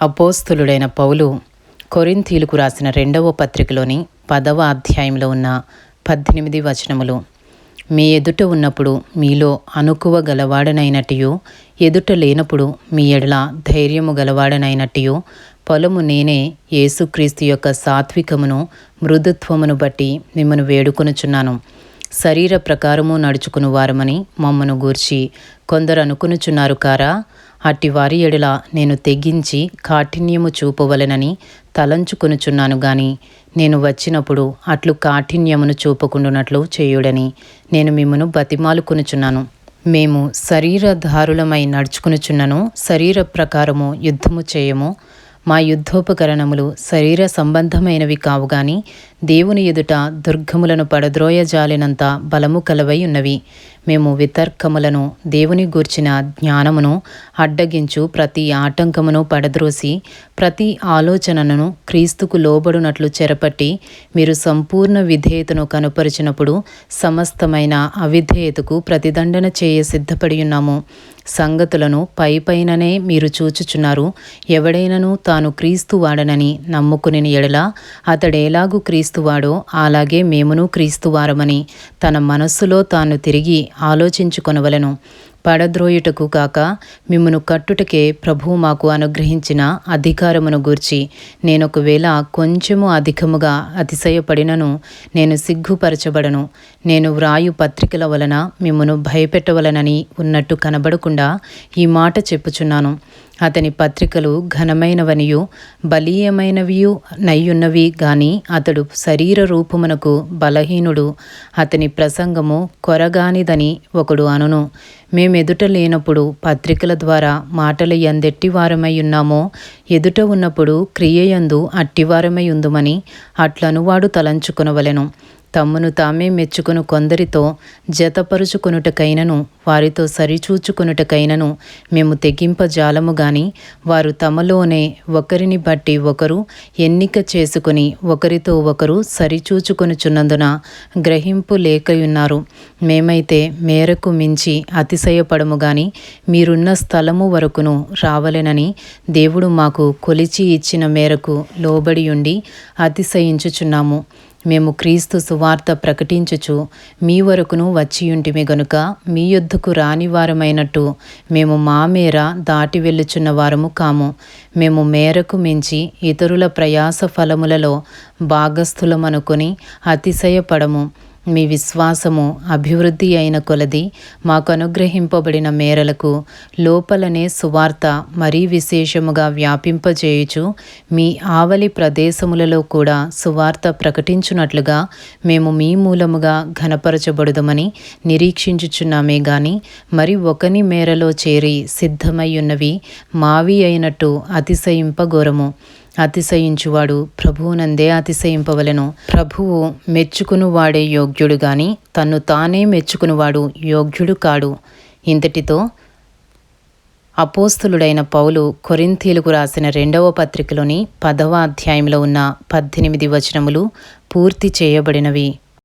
అపోస్తులుడైన పౌలు కొరింథీలకు రాసిన రెండవ పత్రికలోని పదవ అధ్యాయంలో ఉన్న పద్దెనిమిది వచనములు మీ ఎదుట ఉన్నప్పుడు మీలో అనుకువ గలవాడనైనట్టు ఎదుట లేనప్పుడు మీ ఎడల ధైర్యము గలవాడనైనట్టు పొలము నేనే యేసుక్రీస్తు యొక్క సాత్వికమును మృదుత్వమును బట్టి మిమ్మను వేడుకొనుచున్నాను. శరీర ప్రకారము నడుచుకుని వారమని మమ్మను గూర్చి కొందరు అనుకునుచున్నారు కారా అట్టి వారి ఎడల నేను తెగించి కాఠిన్యము చూపవలెనని తలంచుకొనుచున్నాను గాని నేను వచ్చినప్పుడు అట్లు కాఠిన్యమును చూపకుండునట్లు చేయుడని నేను మిమ్మను బతిమాలుకొనుచున్నాను. మేము శరీరధారులమై నడుచుకునుచున్నను శరీర ప్రకారము యుద్ధము చేయము మా యుద్ధోపకరణములు శరీర సంబంధమైనవి కావు గాని దేవుని ఎదుట దుర్గములను పడద్రోయజాలినంత బలము కలవై ఉన్నవి. మేము వితర్కములను దేవుని గూర్చిన జ్ఞానమును అడ్డగించు ప్రతి ఆటంకమును పడద్రోసి ప్రతి ఆలోచనను క్రీస్తుకు లోబడునట్లు చెరపట్టి మీరు సంపూర్ణ విధేయతను కనుపరిచినప్పుడు సమస్తమైన అవిధేయతకు ప్రతిదండన చేయ సిద్ధపడి ఉన్నాము. సంగతులను పై పైననే మీరు చూచుచున్నారు. ఎవడైనను తాను క్రీస్తు వాడనని నమ్ముకుని ఎడల అతడేలాగు క్రీస్తువాడో అలాగే మేమును క్రీస్తువారమని తన మనస్సులో తాను తిరిగి ఆలోచించుకొనవలను. పడద్రోయుటకు కాక మిమ్మను కట్టుటకే ప్రభువు మాకు అనుగ్రహించిన అధికారమును గూర్చి నేను ఒకవేళ కొంచెము అధికముగా అతిశయపడినను నేను సిగ్గుపరచబడను. నేను వ్రాయు పత్రికల వలన మిమ్మను భయపెట్టవలనని ఉన్నట్టు కనబడకుండా ఈ మాట చెప్పుచున్నాను. అతని పత్రికలు ఘనమైనవనియు బలీయమైనవియు నయ్యున్నవి గాని అతడు శరీర రూపమునకు బలహీనుడు. అతని ప్రసంగము కొరగానిదని ఒకడు అనును. మేము మేమెదుట లేనప్పుడు పత్రికల ద్వారా మాటలు ఎందెట్టివారమై ఉన్నామో ఎదుట ఉన్నప్పుడు క్రియయందు అట్టివారమై ఉందుమని అట్లనువాడు తలంచుకొనవలెను. తమ్మును తామే మెచ్చుకును కొందరితో జతపరుచుకొనుటకైనను వారితో సరిచూచుకొనుటకైనను మేము తెగింపజాలము గాని వారు తమలోనే ఒకరిని బట్టి ఒకరు ఎన్నిక చేసుకుని ఒకరితో ఒకరు సరిచూచుకొనుచున్నందున గ్రహింపు లేకయున్నారు. మేమైతే మేరకు మించి అతిశయపడము గాని మీరున్న స్థలము వరకును రావలెనని దేవుడు మాకు కొలిచి ఇచ్చిన మేరకు లోబడి ఉండి అతిశయించుచున్నాము. మేము క్రీస్తు సువార్త ప్రకటించుచు మీ వరకును వచ్చియుంటిమి గనుక మీ యొద్దకు రానివారమైనట్టు మేము మా మేర దాటి వెళ్ళుచున్న వారము కాము. మేము మేరకు మించి ఇతరుల ప్రయాస ఫలములలో భాగస్థులమనుకొని అతిశయపడము. మీ విశ్వాసము అభివృద్ధి అయిన కొలది మాకు అనుగ్రహింపబడిన మేరలకు లోపలనే సువార్త మరీ విశేషముగా వ్యాపింపజేయుచు మీ ఆవలి ప్రదేశములలో కూడా సువార్త ప్రకటించున్నట్లుగా మేము మీ మూలముగా ఘనపరచబడుదమని నిరీక్షించుచున్నామే గాని మరి ఒకని మేరలో చేరి సిద్ధమై ఉన్నవి మావి అయినట్టు అతిశయింపగోరము అతిశయించువాడు ప్రభువునందే అతిశయింపవలెను. ప్రభువు మెచ్చుకును వాడే యోగ్యుడు గాని తన్ను తానే మెచ్చుకునివాడు యోగ్యుడు కాడు. ఇంతటితో అపోస్తులుడైన పౌలు కొరింథీలకు రాసిన రెండవ పత్రికలోని పదవ అధ్యాయంలో ఉన్న పద్దెనిమిది వచనములు పూర్తి చేయబడినవి.